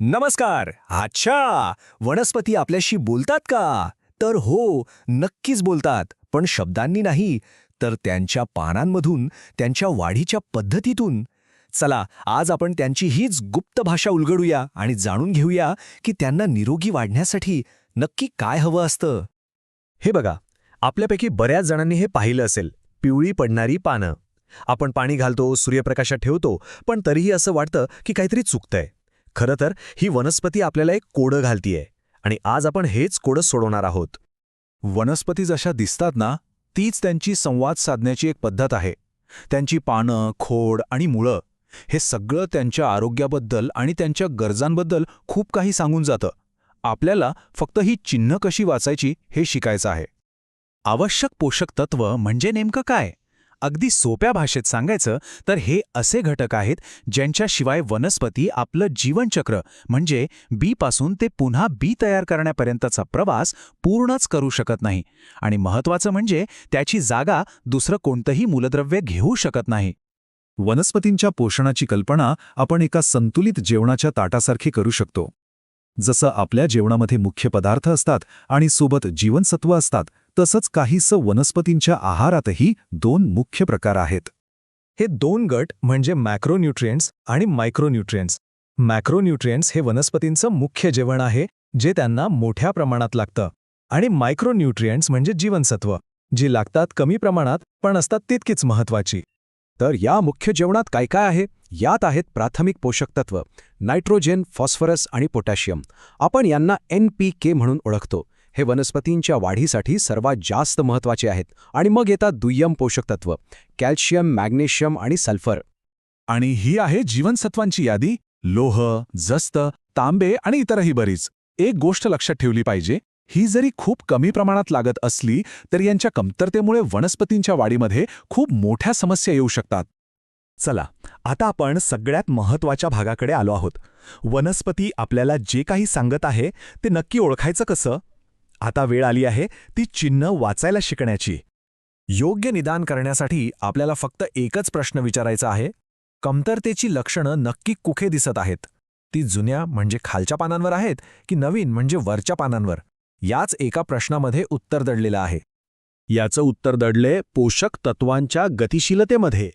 नमस्कार. अच्छा. वनस्पती आपल्याशी बोलतात का? तर हो नक्कीच बोलतात. पण शब्दांनी नाही तर त्यांच्या पानांमधून त्यांच्या वाढीच्या पद्धतीतून. चला आज आपण त्यांची हीच गुप्त भाषा उलगडूया आणि जाणून घेऊया की त्यांना निरोगी वाढण्यासाठी नक्की काय हवं असतं. हे बघा आपल्यापैकी बऱ्याच जणांनी हे पाहिलं असेल पिवळी पडणारी पानं. आपण पाणी घालतो सूर्यप्रकाशात ठेवतो पण तरीही असं वाटतं की काहीतरी चुकतंय. खरं तर ही वनस्पती आपल्याला एक कोडं घालतीये. आणि आज आपण हेच कोडं सोडवणार आहोत. वनस्पती जशा दिसतात ना तीच त्यांची संवाद साधण्याची एक पद्धत आहे. त्यांची पानं खोड आणि मुळं हे सगळं त्यांच्या आरोग्याबद्दल आणि त्यांच्या गरजांबद्दल खूप काही सांगून जातं. आपल्याला फक्त ही चिन्ह कशी वाचायची हे शिकायचं आहे. आवश्यक पोषक तत्व म्हणजे नेमकं काय? अगदी सोप्या भाषेत सांगायचं तर हे असे घटक आहेत ज्यांच्याशिवाय वनस्पती आपलं जीवनचक्र म्हणजे बीपासून ते पुन्हा बी तयार करण्यापर्यंतचा प्रवास पूर्णच करू शकत नाही. आणि महत्वाचं म्हणजे त्याची जागा दुसरं कोणतंही मूलद्रव्य घेऊ शकत नाही. वनस्पतींच्या पोषणाची कल्पना आपण एका संतुलित जेवणाच्या ताटासारखी करू शकतो. जसं आपल्या जेवणामध्ये मुख्य पदार्थ असतात आणि सोबत जीवनसत्व असतात तसंच काहीसं वनस्पतींच्या आहारातही दोन मुख्य प्रकार आहेत. हे दोन गट म्हणजे मॅक्रोन्यूट्रिएंट्स आणि मायक्रोन्यूट्रिएंट्स. मॅक्रोन्यूट्रिएंट्स हे वनस्पतींचं मुख्य जेवण आहे जे त्यांना मोठ्या प्रमाणात लागतं. आणि मायक्रोन्यूट्रिएंट्स म्हणजे जीवनसत्व जी लागतात कमी प्रमाणात पण असतात तितकीच महत्वाची तर या मुख्य जेवणात काय काय आहे? यात आहेत प्राथमिक पोषक तत्व नायट्रोजन फॉस्फरस आणि पोटॅशियम. आपण यांना एन पी के म्हणून ओळखतो. हे वनस्पतींच्या वाढीसाठी सर्वात जास्त महत्त्वाचे आहेत आणि मग येतात दुय्यम पोषक तत्व कॅल्शियम मॅग्नेशियम आणि सल्फर. आणि ही आहे जीवनसत्वांची यादी लोह जस्त तांबे आणि इतरही बरीच. एक गोष्ट लक्षात ठेवली पाहिजे ही जरी खूप कमी प्रमाणात लागत असली तरी यांच्या कमतरतेमुळे वनस्पतींच्या वाढीमध्ये खूप मोठ्या समस्या येऊ शकतात. चला आता आपण सगळ्यात महत्त्वाच्या भागाकडे आलो आहोत. वनस्पती आपल्याला जे काही सांगत आहे ते नक्की ओळखायचं कसं? आता वेळ आली आहे ती चिन्ह वाचायला शिकण्याची. योग्य निदान करण्यासाठी आपल्याला फक्त एकच प्रश्न विचारायचा आहे. कमतरतेची लक्षणं नक्की कुठे दिसत आहेत? ती जुन्या म्हणजे खालच्या पानांवर आहेत की नवीन म्हणजे वरच्या पानांवर? याच एका प्रश्नामध्ये उत्तर दडलेलं आहे. याचं उत्तर दडले पोषक तत्वांच्या गतिशीलतेमध्ये.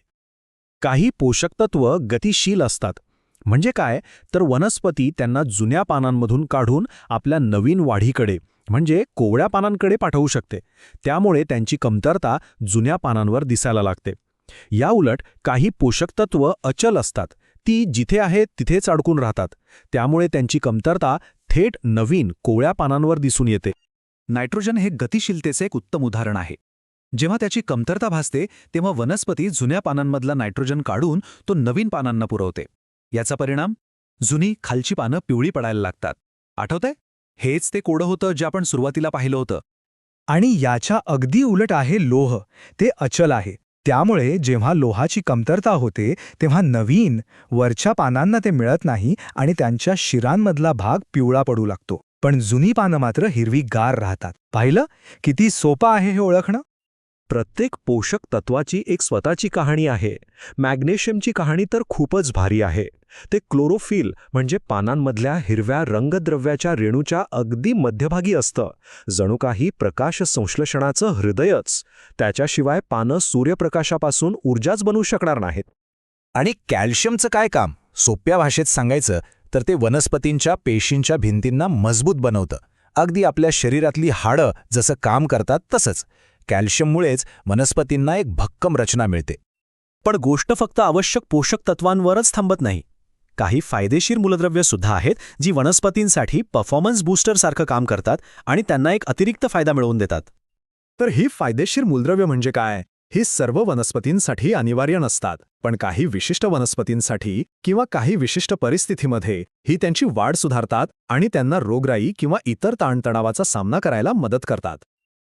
काही पोषक तत्व गतिशील असतात. म्हणजे काय? तर वनस्पती त्यांना जुन्या पानांमधून काढून आपल्या नवीन वाढीकडे म्हणजे कोवळ्या पानांकडे पाठवू शकते. त्यामुळे त्यांची कमतरता जुन्या पानांवर दिसायला लागते. या उलट काही पोषक तत्व अचल असतात. ती जिथे आहेत तिथेच अडकून राहतात. त्यामुळे त्यांची कमतरता थेट नवीन कोवळ्या पानांवर दिसून येते. नायट्रोजन हे गतिशीलतेचे एक उत्तम उदाहरण आहे. जेव्हा त्याची कमतरता भासते तेव्हा वनस्पती जुन्या पानांमधला नायट्रोजन काढून तो नवीन पानांना पुरवते. याचा परिणाम? जुनी खालची पानं पिवळी पडायला लागतात. आठवतंय? हेच ते कोडं होतं जे आपण सुरुवातीला पाहिलं होतं. आणि याच्या अगदी उलट आहे लोह. ते अचल आहे. त्यामुळे जेव्हा लोहाची कमतरता होते तेव्हा नवीन वरच्या पानांना ते मिळत नाही आणि त्यांच्या शिरांमधला भाग पिवळा पडू लागतो. पण जुनी पानं मात्र हिरवी गार राहतात. पाहिलं? किती सोपं आहे हे ओळखणं? प्रत्येक पोषक तत्वाची एक स्वतःची कहाणी आहे. मॅग्नेशियमची कहाणी तर खूपच भारी आहे. ते क्लोरोफिल म्हणजे पानांमधल्या हिरव्या रंगद्रव्याच्या रेणूच्या अगदी मध्यभागी असतं. जणू काही प्रकाश संश्लेषणाचं हृदयच. त्याच्याशिवाय पानं सूर्यप्रकाशापासून ऊर्जाच बनवू शकणार नाहीत. आणि कॅल्शियमचं काय काम? सोप्या भाषेत सांगायचं तर ते वनस्पतींच्या पेशींच्या भिंतींना मजबूत बनवतं. अगदी आपल्या शरीरातली हाडं जसं काम करतात तसंच. कॅल्शियममुळेच वनस्पतींना एक भक्कम रचना मिळते. पण गोष्ट फक्त आवश्यक पोषक तत्वांवरच थांबत नाही. काही फायदेशीर मूलद्रव्य सुद्धा आहेत जी वनस्पतींसाठी परफॉर्मन्स बूस्टरसारखं काम करतात आणि त्यांना एक अतिरिक्त फायदा मिळवून देतात. तर ही फायदेशीर मूलद्रव्य म्हणजे काय? ही सर्व वनस्पतींसाठी अनिवार्य नसतात पण काही विशिष्ट वनस्पतींसाठी किंवा काही विशिष्ट परिस्थितीमध्ये ही त्यांची वाढ सुधारतात आणि त्यांना रोगराई किंवा इतर ताणतणावाचा सामना करायला मदत करतात.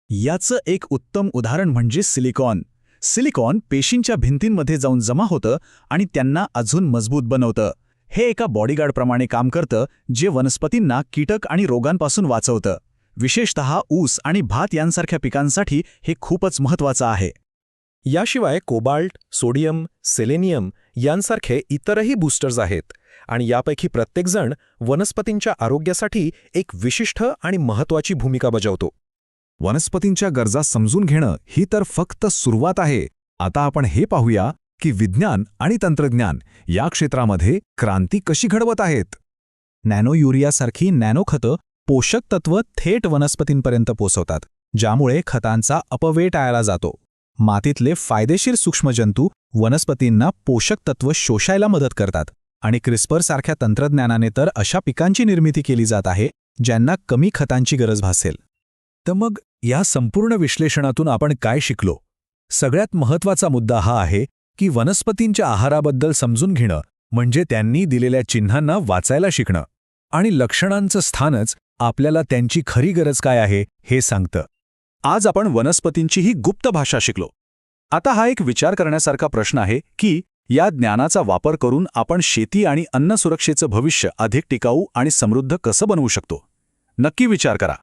याचं एक उत्तम उदाहरण म्हणजे सिलिकॉन. सिलिकॉन पेशींच्या भिंतींमध्ये जाऊन जमा होतं आणि त्यांना अजून मजबूत बनवतं. हे एका बॉडीगार्डप्रमाणे काम करतं जे वनस्पतींना कीटक आणि रोगांपासून वाचवतं. विशेषतः ऊस आणि भात यांसारख्या पिकांसाठी हे खूपच महत्वाचं आहे. याशिवाय कोबाल्ट सोडियम सेलेनियम यांसारखे इतरही बूस्टर्स आहेत आणि यापैकी प्रत्येकजण वनस्पतींच्या आरोग्यासाठी एक विशिष्ट आणि महत्वाची भूमिका बजावतो. वनस्पतींच्या गरजा समजून घेणं ही तर फक्त सुरुवात आहे. आता आपण हे पाहूया की विज्ञान आणि तंत्रज्ञान या क्षेत्रामध्ये क्रांती कशी घडवत आहेत. नॅनो युरियासारखी नॅनो खतं पोषक तत्व थेट वनस्पतींपर्यंत पोचवतात ज्यामुळे खतांचा अपव्यय टाळला जातो. मातीतले फायदेशीर सूक्ष्मजंतू वनस्पतींना पोषक तत्व शोषायला मदत करतात आणि क्रिस्परसारख्या तंत्रज्ञानाने तर अशा पिकांची निर्मिती केली जात आहे ज्यांना कमी खतांची गरज भासेल. तर मग या संपूर्ण विश्लेषणातून आपण काय शिकलो? सगळ्यात महत्त्वाचा मुद्दा हा आहे की वनस्पतींच्या आहाराबद्दल समजून घेणं म्हणजे त्यांनी दिलेल्या चिन्हांना वाचायला शिकणं. आणि लक्षणांचं स्थानच आपल्याला त्यांची खरी गरज काय आहे हे सांगतं. आज आपण वनस्पतींची ही गुप्त भाषा शिकलो. आता हा एक विचार करण्यासारखा प्रश्न आहे की या ज्ञानाचा वापर करून आपण शेती आणि अन्न सुरक्षेचं भविष्य अधिक टिकाऊ आणि समृद्ध कसं बनवू शकतो? नक्की विचार करा.